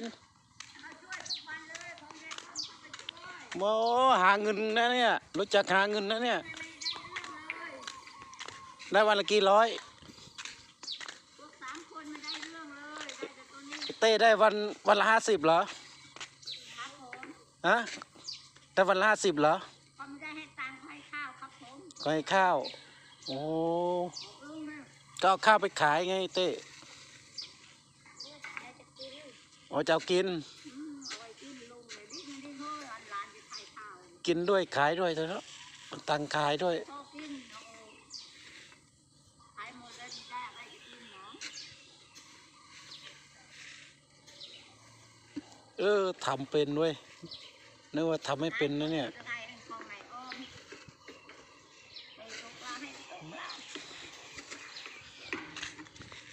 นโมหาเงินนะเนี่ยรู้จักหาเงินนะเนี่ยได้วันละกี่ร้อยพวกสามคนไม่ได้เรื่องเลยได้แต่ตัวนี้เต้ได้วันวันละห้าสิบเหรอครับผมฮะได้วันละห้าสิบเหรอก็ไม่ได้ให้ตังค์ให้ข้าวครับผมก็ให้ข้าว โอ้ลุงนะก็เอาข้าวไปขายไงเต้ได้จะกิน อ๋อเอากินอืมเอากิน กินด้วยขายด้วยเถอะตังค์ขายด้วยเนาะขายด้วได้อะไรจะกินเออทำเป็นด้วยนึกว่าทำไม่เป็นนะเนี่ยได้เป็นของไหนอ้อมไปตกปลาให้ตกปลา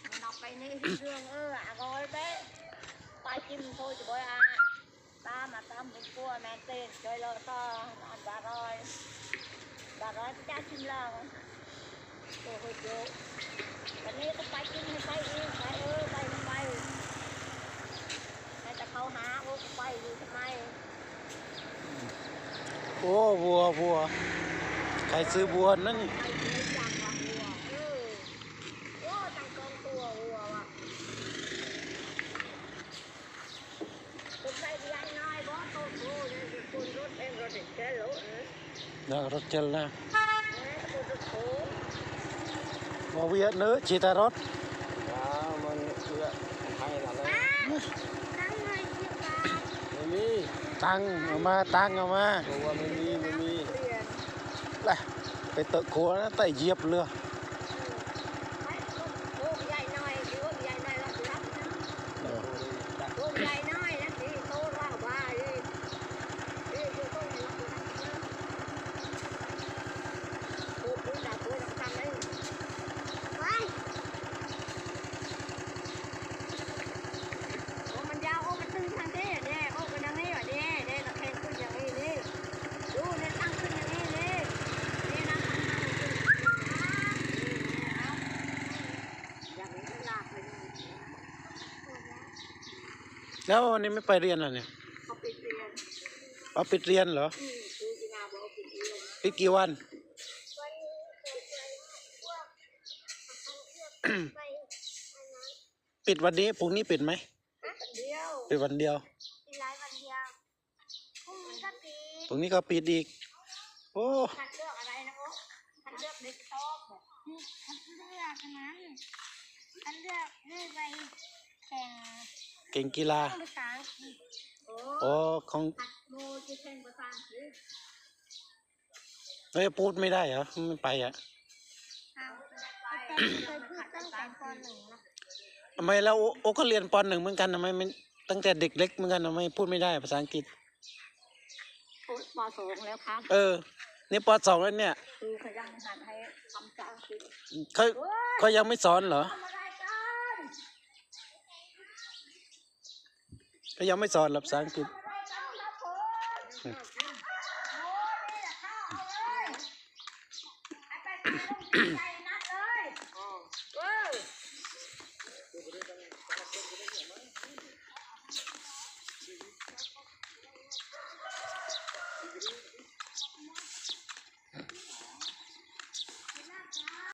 มันเอาไปนี่เรื่องเอออะร้อย ไปกินโทษจะบ่อยอะตามมาตามเป็นตัวแมนเต้ช่วยเราต่ออันบาร้อยบาร้อยพระเจ้าชิมเราโอ้โหโยวันนี้ก็ไปกินให้ไปเองไปเออไปทำไมให้แต่เขาหาโอ้ก็ไปอยู่ทำไมโอ้วัววัวใครซื้อวัวนั่นนี่ ไปดูอย่างว่าวัวเออโอ้ตั้งกองตัววัวว่ะคุณใส่ยายน้อยบ่โตโตเนี่ยคุณรถเองรถเด็กแก่รถเออ นะรถเจลนะเออคุณรถโถว่าเวียเนื้อชีตารถว้าวมันเพื่อให้เราเลยนั่งไงที่ตาไม่มีตังค์เอามาตังค์เอามาตัวไม่มีไม่มีเปลี่ยนไปไปเตะโคนะแต่เหยียบเรือ ไปโอ้ใหญ่น้อยโอ้ใหญ่น้อยรับรับนะ เออ โอ้ใหญ่น้อยนะสิโตว่าว่าเอ้ยเอ้ยอยู่ตรงนี้โอ้คุณดาคุณทำได้ไป โอ้มันยาวโอ้มันตึงทางนี้เด้โอ้เป็นทางนี้ว่ะเด้เด้ตะแคงขึ้นอย่างนี้นี่ดูเนี่ยตั้งขึ้นอย่างนี้นี่นี่นะตั้งตั้งขึ้นเอาอย่างนี้ก็ลากไปนี่ แล้ววันนี้ไม่ไปเรียนเหรอเนี่ยเขาไปเรียนเอาปิดเรียนเหรออืมคือจีนาบอกไปเรียนปิดกี่วัน วันนี้เคยไปพวกไปอันนั้นปิดวันนี้พรุ่งนี้ปิดไหมวันเดียวปิดวันเดียวมีหลายวันเดียวพรุ่งนี้ก็ปีพรุ่งนี้ก็ปิดอีก โอ้คัดเลือกอะไรนะโอ้คัดเลือกเด็กชอบบอกคัดเลือกอันนั้นคัดเลือกให้ไปแข่ง เก่งกีฬาภาษาอังกฤษโอ้โอ้ของคัดโมจะแข่งภาษาอังกฤษเอ้ยพูดไม่ได้เหรอไม่ไปอะเอาแต่เคยพูดตั้งแต่ปหนึ่งนะทำไมแล้วโอโอก็เรียนปหนึ่งเหมือนกันทำไมมันตั้งแต่เด็กเล็กเหมือนกันทำไมพูดไม่ได้ภาษาอังกฤษโอ้ปสองแล้วครับเออ นี่ปสองแล้วเนี่ยคือเขายังหัดให้คำภาษาอังกฤษเขาเขายังไม่สอนเหรอ ทำอะไร ก็ยังไม่สอนหลับสังกฤษอะไรกันครับผม